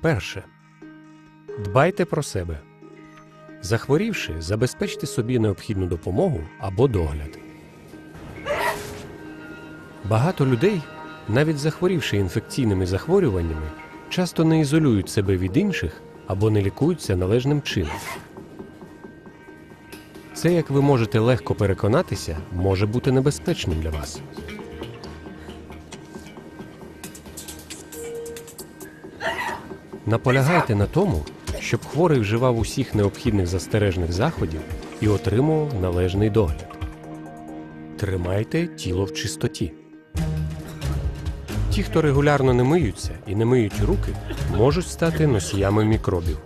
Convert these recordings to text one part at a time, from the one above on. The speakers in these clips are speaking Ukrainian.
Перше. Дбайте про себе. Захворівши, забезпечте собі необхідну допомогу або догляд. Багато людей, навіть захворівши інфекційними захворюваннями, часто не ізолюють себе від інших або не лікуються належним чином. Це, як ви можете легко переконатися, може бути небезпечним для вас. Наполягайте на тому, щоб хворий вживав усіх необхідних застережних заходів і отримував належний догляд. Тримайте тіло в чистоті. Ті, хто регулярно не миються і не миють руки, можуть стати носіями мікробів.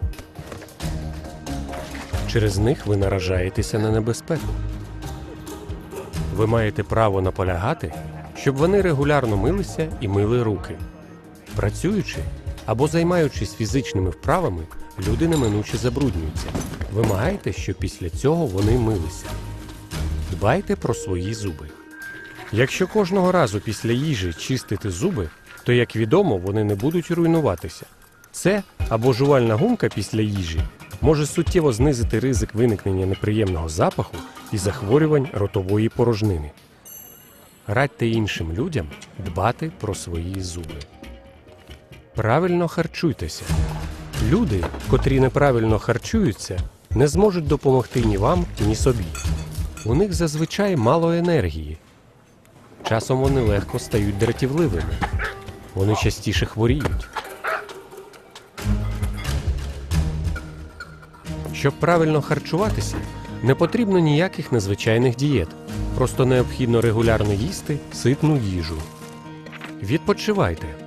Через них ви наражаєтеся на небезпеку. Ви маєте право наполягати, щоб вони регулярно милися і мили руки. Працюючи або займаючись фізичними вправами, люди неминуче забруднюються. Вимагайте, щоб після цього вони милися. Дбайте про свої зуби. Якщо кожного разу після їжі чистити зуби, то, як відомо, вони не будуть руйнуватися. Це або жувальна гумка після їжі може суттєво знизити ризик виникнення неприємного запаху і захворювань ротової порожнини. Радьте іншим людям дбати про свої зуби. Правильно харчуйтеся. Люди, котрі неправильно харчуються, не зможуть допомогти ні вам, ні собі. У них зазвичай мало енергії. Часом вони легко стають дратівливими. Вони частіше хворіють. Щоб правильно харчуватися, не потрібно ніяких незвичайних дієт. Просто необхідно регулярно їсти ситну їжу. Відпочивайте.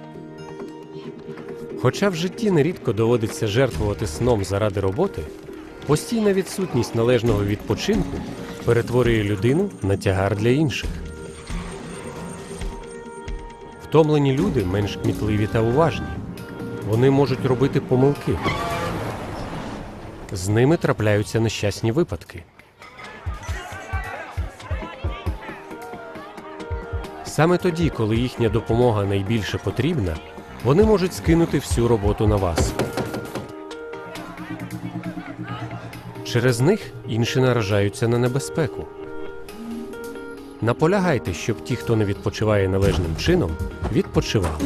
Хоча в житті нерідко доводиться жертвувати сном заради роботи, постійна відсутність належного відпочинку перетворює людину на тягар для інших. Втомлені люди менш кмітливі та уважні. Вони можуть робити помилки. З ними трапляються нещасні випадки. Саме тоді, коли їхня допомога найбільше потрібна, вони можуть скинути всю роботу на вас. Через них інші наражаються на небезпеку. Наполягайте, щоб ті, хто не відпочиває належним чином, відпочивали.